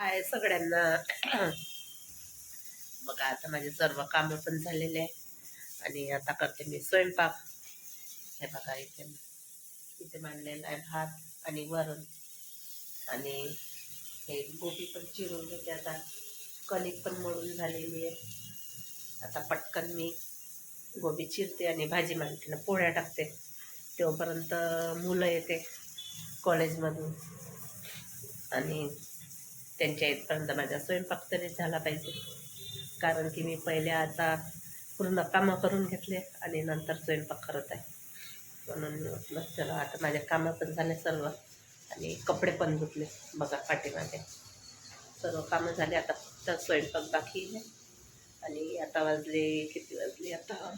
हाय सगळ्यांना. बघा आता माझे सर्व कामं पण झालेले आहे. आणि आता करते मी स्वयंपाक. हे बघा इथे इथे मांडलेला आहे भात आणि वरण. आणि हे गोबी पण चिरून घेते आता. कणिक पण मळून झालेली आहे. आता पटकन मी गोबी चिरते आणि भाजी मांडते. ना पोळ्या टाकते. तेव्हापर्यंत मुलं येते कॉलेजमधून. आणि त्यांच्या इथपर्यंत माझा स्वयंपाक तरी झाला पाहिजे. कारण की मी पहिले आता पूर्ण कामं करून घेतले आणि नंतर स्वयंपाक करत आहे. म्हणून मग म्हटलं चला आता माझ्या कामं पण झाले सर्व आणि कपडे पण धुतले बघा पाठीमागे. सर्व कामं झाले आता फक्त स्वयंपाक बाकी आहे. आणि आता वाजले किती वाजले? आता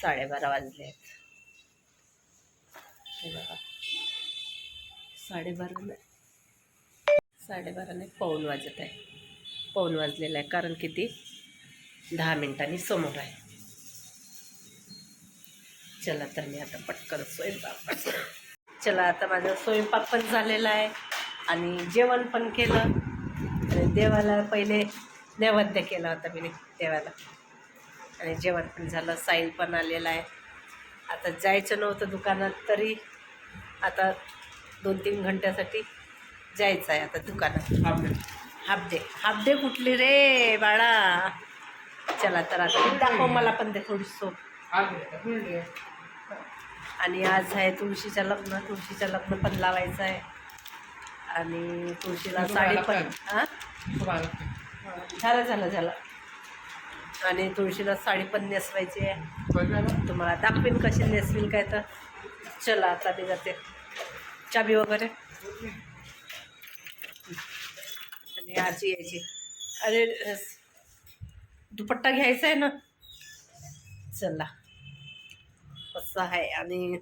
साडेबारा वाजले आहेत. हे बघा. साडेबारा साडेबाराने साडेबारा नाही वाजत आहे. पाऊन वाजलेलं आहे कारण किती दहा मिनिटांनी समोर आहे. चला तर मी आता पटकन स्वयंपाक चला आता माझा स्वयंपाक पण झालेला आहे आणि जेवण पण केलं. आणि देवाला पहिले नैवेद्य केला होता मी देवाला. आणि जेवण पण झालं साईल पण आलेला आहे. आता जायचं नव्हतं दुकानात तरी आता दोन तीन घंट्यासाठी जायचं आहे आता दुकानात. Half day. Half day. कुठली रे बाळा? चला तर आता दाखव मला पण ते थोडी सोप. आणि आज आहे तुळशीचं लग्न. तुळशीचं लग्न पण लावायचं आहे आणि तुळशीला साडी पण हां झालं झालं झालं. आणि तुळशीला साडी पण नेसवायची आहे. तुम्हाला दाखवीन कशी नेसवीन काय तर. चला आता मी जाते. चाबी वगैरे? याची आजी यायची अरे दुपट्टा घ्यायचा आहे ना? चला. असं आहे आणि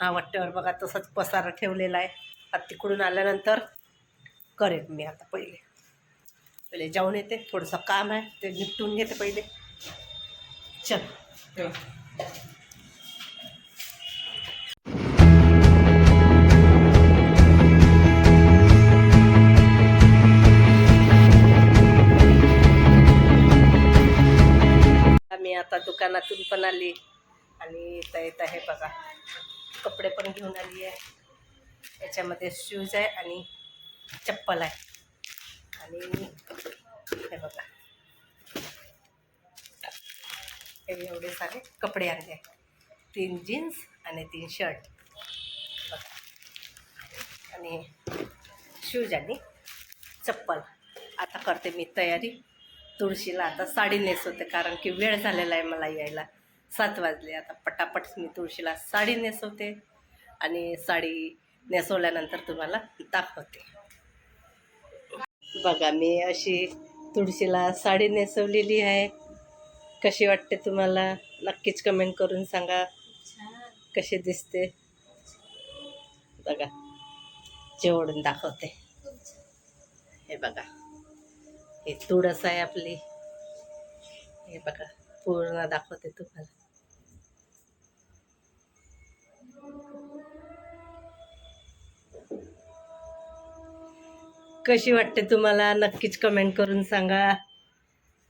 हा वाट्यावर बघा तसंच पसारा ठेवलेला आहे. आता तिकडून आल्यानंतर करेन मी आता पहिले. पहिले जाऊन येते थोडंसं काम आहे ते निपटून घेते पहिले. चल. दुकानातून पण आली. आणि येता येत आहे बघा कपडे पण घेऊन आली आहे. याच्यामध्ये शूज आहे आणि चप्पल आहे. आणि हे बघा. हे एवढे सारे कपडे आणले तीन जीन्स आणि तीन शर्ट बघा. आणि शूज आणि चप्पल. आता करते मी तयारी. तुळशीला. आता साडी नेसवते कारण की वेळ झालेला आहे मला यायला. सात वाजले आता पटापट मी तुळशीला साडी नेसवते आणि साडी नेसवल्यानंतर तुम्हाला दाखवते. बघा मी अशी तुळशीला साडी नेसवलेली आहे. कशी वाटते तुम्हाला? नक्कीच कमेंट करून सांगा. कशी दिसते? बघा जेवढून दाखवते. हे बघा. हे तुळस आहे आपली. हे बघा पूर्ण दाखवते तुम्हाला. कशी वाटते तुम्हाला? नक्कीच कमेंट करून सांगा.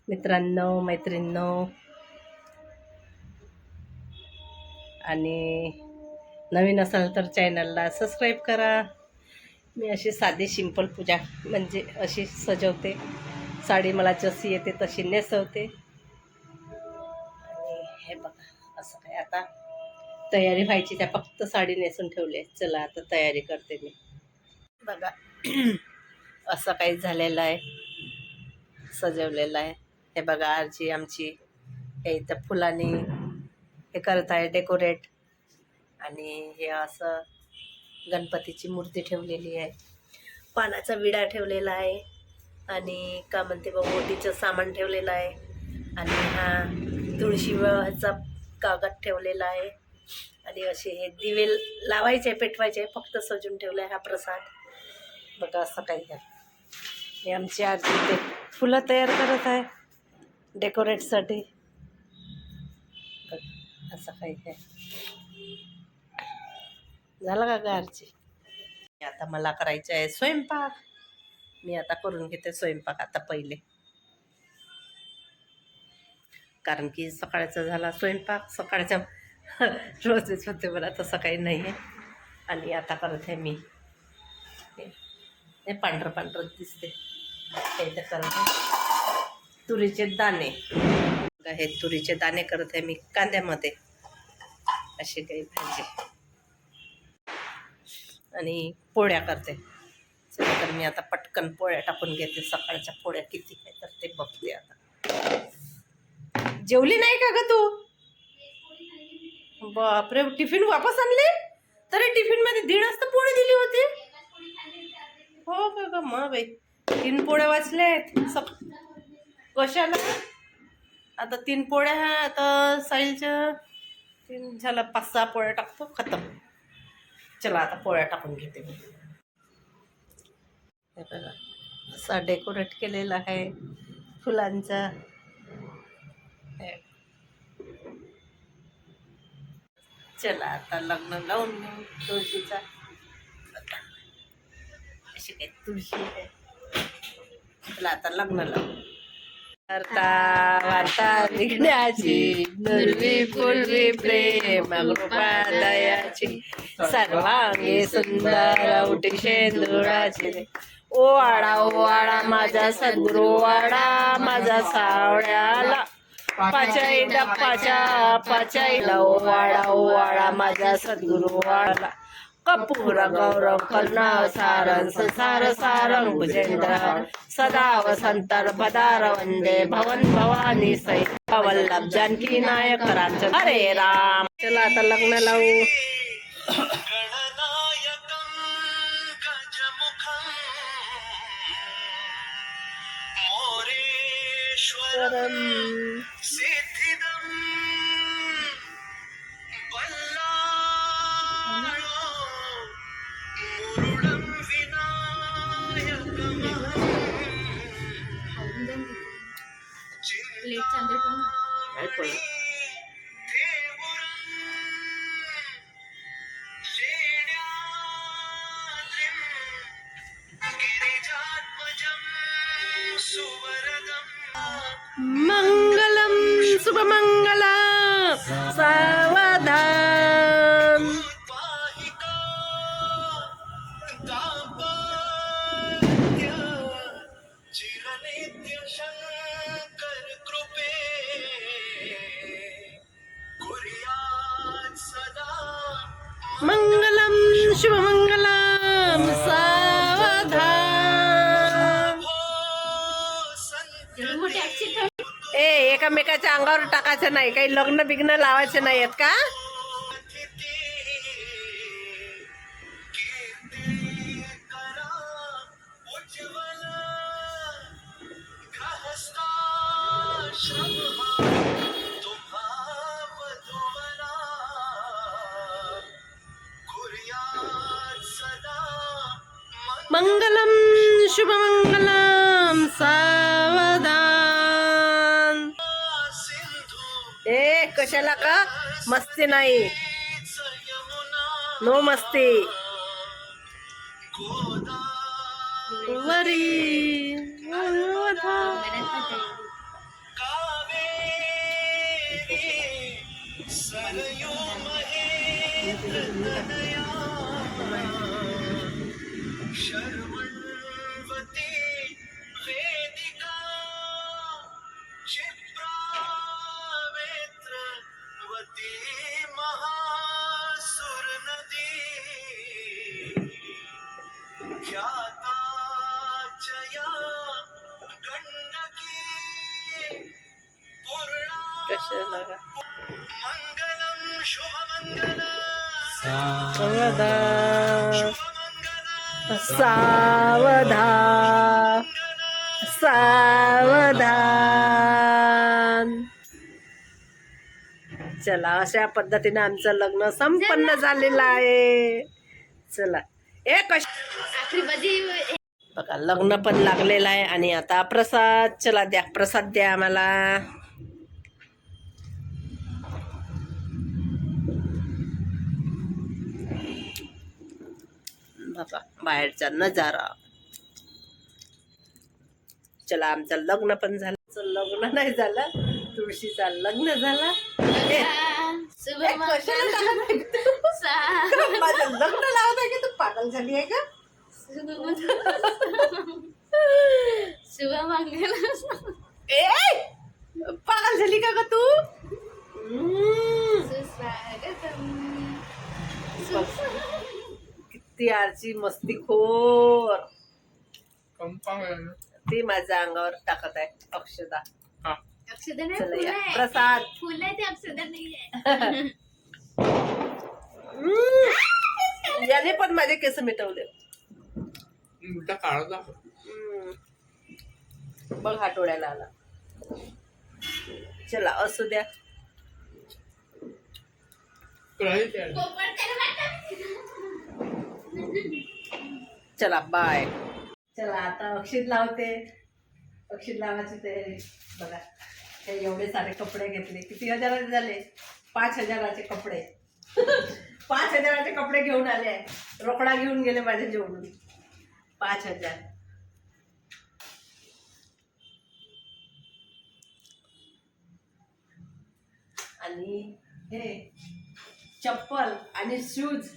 मित्रांनो मैत्रिणींनो. आणि नवीन असाल तर चॅनलला सबस्क्राईब करा. मी अशी साधी सिंपल पूजा म्हणजे अशी सजवते. साडी मला जशी येते तशी नेसवते. आणि हे बघा असं काय आता तयारी व्हायची त्या फक्त साडी नेसून ठेवली चला आता तयारी करते मी. बघा असं काही झालेलं आहे. सजवलेलं आहे. हे बघा आजी आमची हे इथं फुलांनी हे करत आहे डेकोरेट. आणि हे असं गणपतीची मूर्ती ठेवलेली आहे. पानाचा विडा ठेवलेला आहे. आणि का म्हणते बा ओटीचं सामान ठेवलेलं आहे. आणि हा तुळशी कागद ठेवलेला आहे. आणि असे हे दिवे लावायचे पेटवायचे फक्त सजून ठेवलं आहे हा प्रसाद. बघा असं काही हे आमची आजी ते फुलं तयार करत आहे डेकोरेटसाठी असं काही आहे. झालं का गारची आता मला करायचं आहे स्वयंपाक. मी आता करून घेते स्वयंपाक आता पहिले. कारण की सकाळचा झाला स्वयंपाक सकाळच्या रोजच होते मला तसं काही नाही आहे आणि आता करत आहे मी. हे- हे पांढरं पांढरं दिसते हे तर करत आहे. तुरीचे दाणे. हे तुरीचे दाणे करत आहे मी कांद्यामध्ये. असे काही भाजी. आणि पोळ्या करते. असेल तर मी आता पटकन पोळ्या टाकून घेते. सकाळच्या पोळ्या किती आहे तर ते बघते आता. जेवली नाही का ग तू? बापरे टिफिन वापस आणले? तरी टिफिनमध्ये दीड वाजता पोळी दिली होती. हो का ग मग बाई. तीन पोळ्या वाचल्यात. सक कशाला? आता तीन पोळ्या ह्या आता साईलच्या तीन झाला पाच सहा पोळ्या टाकतो खतम. चला आता पोळ्या टाकून घेते मी. हे बघा. असा डेकोरेट केलेला आहे फुलांचा. चला आता लग्न लावून घेऊ तुळशीचा. अशी काही तुळशी आहे. चला आता लग्न लावू. वार्ता वार्ता निघण्याची दुर्वी पूर्वी प्रेम कृपा सर्वांगी सुंदर उटी शेंदुराची ओवाडा ओवाडा माझा सद्गुरु वाडा माझा सावळ्याला. पाचाई डप्पाच्या पाचाईला ओवाडा वाडा माझा सद्गुरु वाडा कपूर गौरव कर्ण सारंस सार सारंग भुजेंद्र सदा वसंतर पदार वंदे भवन भवानी सै वल्लभ जानकी नायक राज हरे राम. चला आता लग्न लावू. But um एकामेकाच्या अंगावर टाकायचं नाही. काही लग्न बिग्न लावायचे नाही आहेत का? कशाला का मस्ती नाही. नो मस्ती. वरी. सावधान शुभमङ्गलं सावधान चला अशा पद्धतीने आमचं लग्न संपन्न झालेलं आहे. चला. ए कश आखरी बदी बघा लग्न पण लागलेलं आहे आणि आता प्रसाद चला द्या प्रसाद द्या आम्हाला. बघा बाहेरचा नजारा. चला आमचं लग्न पण झालं. लग्न नाही झालं तुळशीचा लग्न झाला. माझं लग्न लावत आहे की तू? पागल झाली आहे का? शुभ शुभ मंगल ए पागल झाली का ग तू? हम्म. किती आरची मस्ती खोर. ती माझ्या अंगावर टाकत आहे अक्षदा. हा. अक्षदा नाही चला फुलं या आहे. प्रसाद. फुलं आहे ते अक्षदा नाही आहे. हम्म. याने पण माझे केस मिटवले. हम्म. बघ हा डोळ्याला आला. चला असू द्या. ते. वाटतं. चला बाय चला आता अक्षित लावते. अक्षित लावायची तयारी. बघा हे एवढे सारे कपडे घेतले. किती हजाराचे झाले? पाच हजाराचे कपडे. पाच हजाराचे कपडे घेऊन आले आहे. रोकडा घेऊन गेले माझे जेवढून पाच हजार. आणि हे चप्पल आणि शूज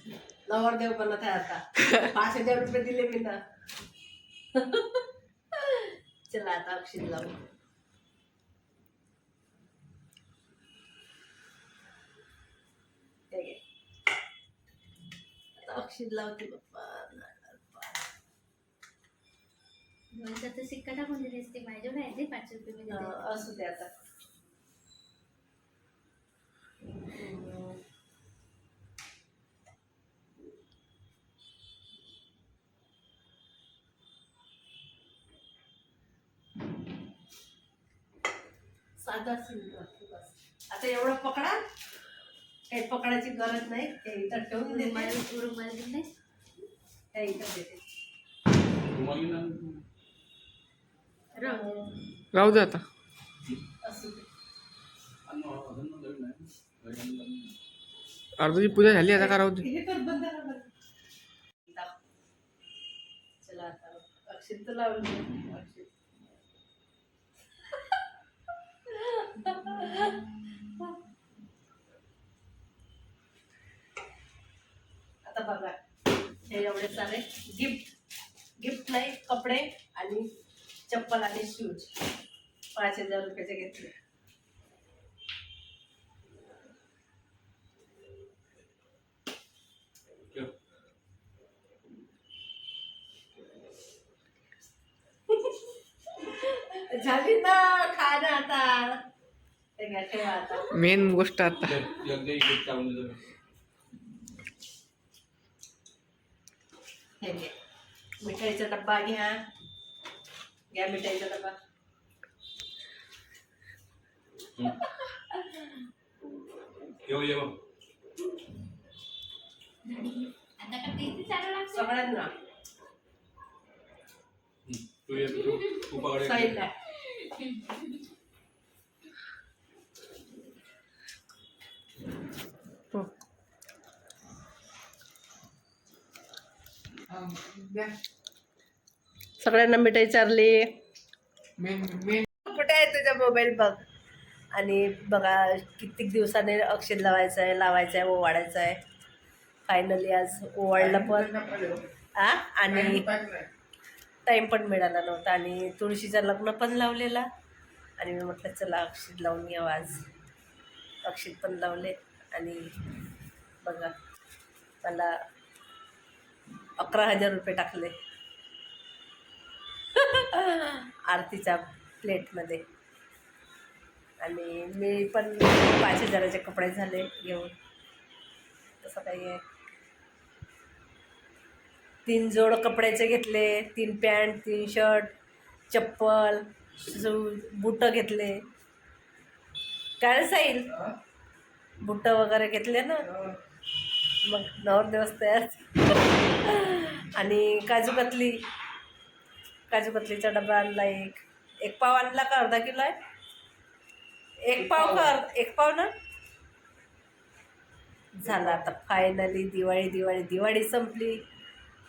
नवरदेव बनत आहे आता. पाच हजार रुपये दिले मी ना. चला आता अक्षित लावू. अक्षित लावते बाप्पा सिक्का टाकून दिली असते माझ्याजवळ आहे ते पाच रुपये. असू दे आता. साधा सिंपल बस आता एवढं पकडा काही पकडायची गरज नाही. हे इथं ठेवून रुमाल देते. रुमाल दिले हे इथं देते. राहू राहू दे आता. असू दे. अर्धाची पूजा झाली आता का राहू दे? हे. चला आता. अक्षित तर लावून दे. अक्षित. आता बघा. हे एवढे सारे गिफ्ट गिफ्ट नाही कपडे आणि चप्पल आणि शूज पाच हजार रुपयाचे घेतले. झाली ना खाणं आता आता. मेन गोष्ट आता. हे मिठाईचा डब्बा घ्या घ्या मिठाईचा डब्बा. लागतं सगळ्यांना मिठाई चारली. कुठे आहे तुझा मोबाईल बघ. आणि बघा कित्येक दिवसाने अक्षर लावायचं आहे लावायचं आहे ओवाळायचं आहे फायनली आज ओवाळलं पण आ? आणि टाईम पण मिळाला नव्हता. आणि तुळशीचं लग्न पण लावलेला. आणि मी म्हटलं चला अक्षित लावून घ्यावं आज. अक्षित पण लावले आणि बघा मला अकरा हजार रुपये टाकले. आरतीच्या प्लेटमध्ये. आणि मी पण पाच हजाराचे कपडे झाले घेऊन. तसं काही आहे. तीन जोड कपड्याचे घेतले तीन पॅन्ट तीन शर्ट चप्पल बुटं घेतले. काय साईल बुटं वगैरे घेतले ना. मग नवरदेवस तयार आणि काजू कतली. काजू कतलीचा डबा आणला एक. एक पाव आणला का अर्धा किलो आहे? एक पाव का एक पाव ना? झालं आता फायनली दिवाळी दिवाळी दिवाळी संपली.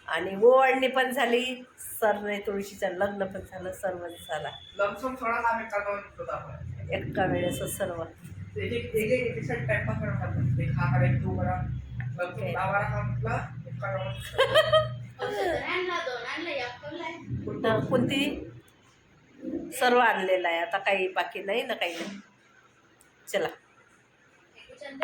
आणि ओवाळणी पण झाली. सर तुळशीचं लग्न पण झालं सर्व झाला. एका वेळेस सर्व. कुठं कोणती? सर्व आणलेलं आहे. आता काही बाकी नाही ना काही. नाही चला.